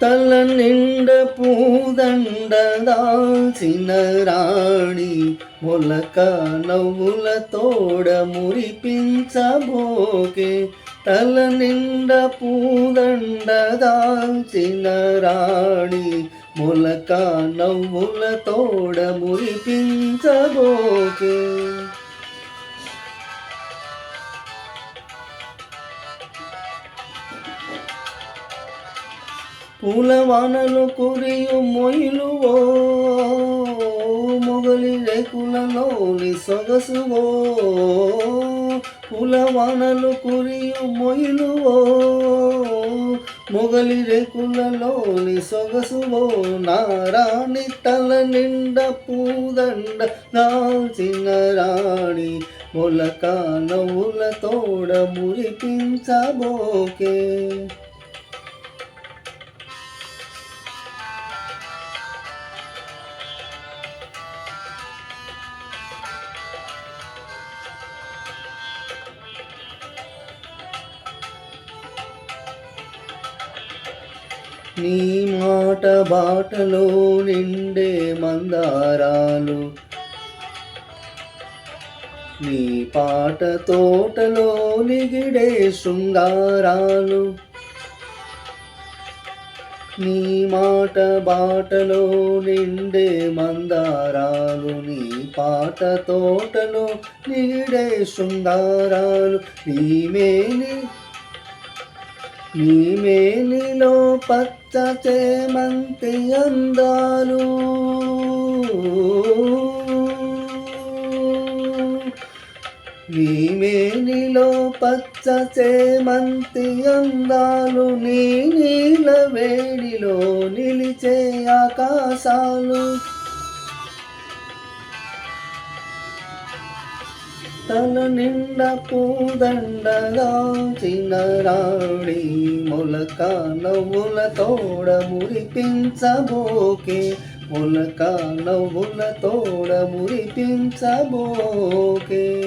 తల నిండ పూదండ దాల్చిన రాణి మొలక నవ్వుల తోడ మురిపించబోకే. తల నిండ పూదండ దాల్చిన రాణి మొలక నవ్వుల తోడ మురిపించబోకే. పూలవానలు కురియు మొయిలు ఓ మొగలి రేకులలోని సొగసువో. పూలవానలు కురియు మొయిలు ఓ మొగలి రేకులలోని సొగసువో. నారాణి తల నిండా పూదండ దాల్చిన రాణి మొలక నవ్వుల తోడ మురిపించబోకే. నీ మాట బాటలో నిండే మందారాలు. నీ పాట తోటలో నిగిడే శృంగారాలు. నీ మాట బాటలో నిండే మందారాలు. నీ పాట తోటలో నిగిడే శృంగారాలు. నీ మేని నీ మేలిలో పచ్చ చేమంతి అందాలు. నీ మేనిలో పచ్చ చేమంతి అందాలు నీ నీల వేడిలో నిలిచే ఆకాశాలు. తల నిండ పూదండగా రాణి మొలక నవ్వుల తోడ మురిపించబోకే. మొలక నవ్వుల తోడ మురిపించబోకే.